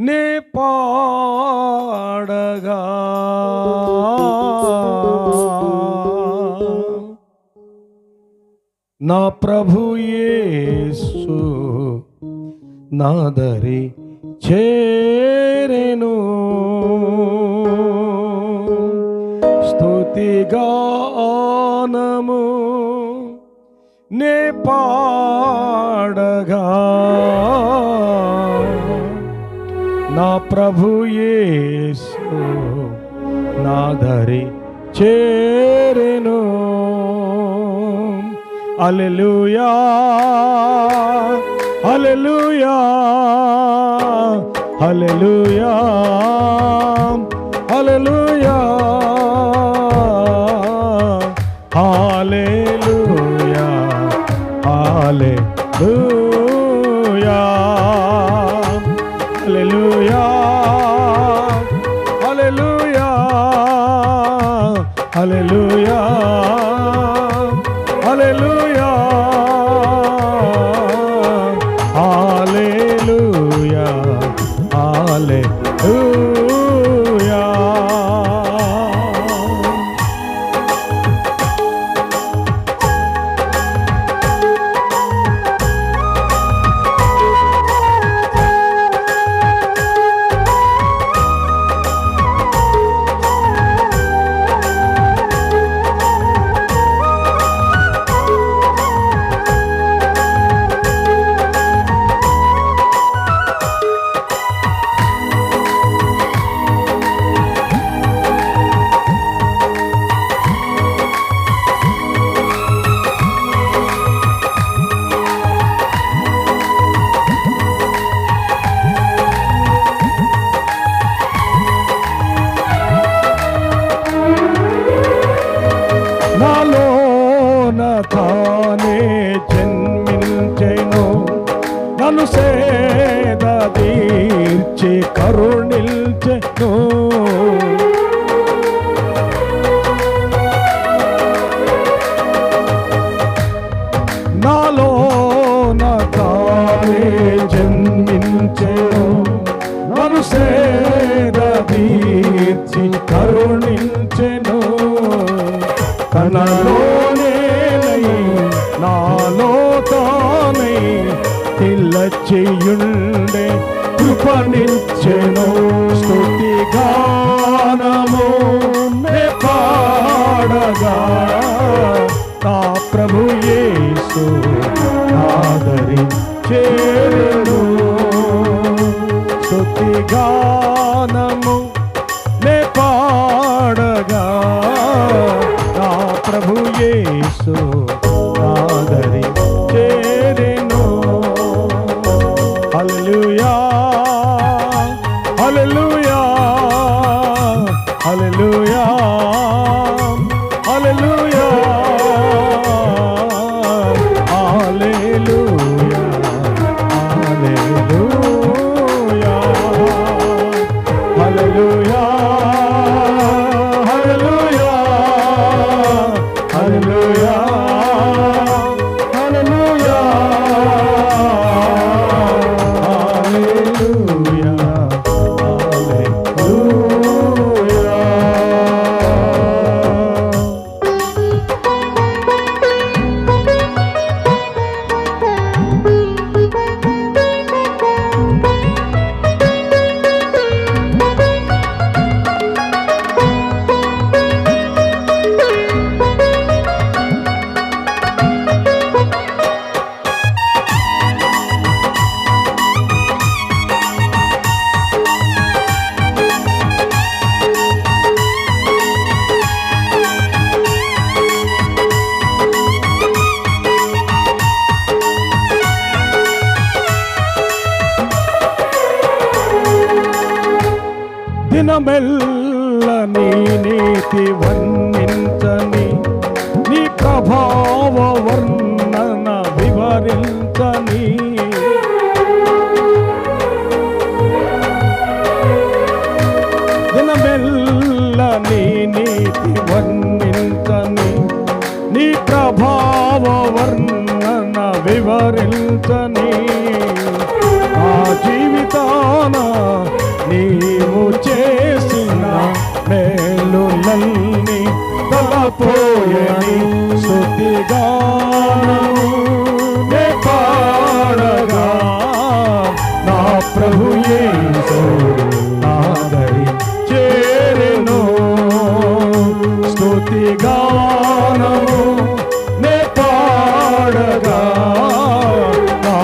నే పాడగా. నా ప్రభు యేసు నాదరి చేరెను. స్తుతిగానము నే పాడగా. నా ప్రభు యేసు నా నాదరి చేరెను. Hallelujah hallelujah hallelujah hallelujah Hallelujah. సేద తీర్చి కరుణిల్చెను నాలోన తానే జన్మించెను నన్ను సేద తీర్చి కరుణించెను కనలో చేయుండే కృపణించెను స్థుతి గానము. పాడగా తా ప్రభు యేసు ఆదరించేను. స్థుతి గాన హల్లెలూయా హల్లెలూయా మెల్ల నీ నీతి వర్ణించని నీ ప్రభావ వర్ణన వివరించని. దినమెల్ల ప్రభు యేసు ఆదరి చేరెను. స్తుతి గానము నే పాడగా నా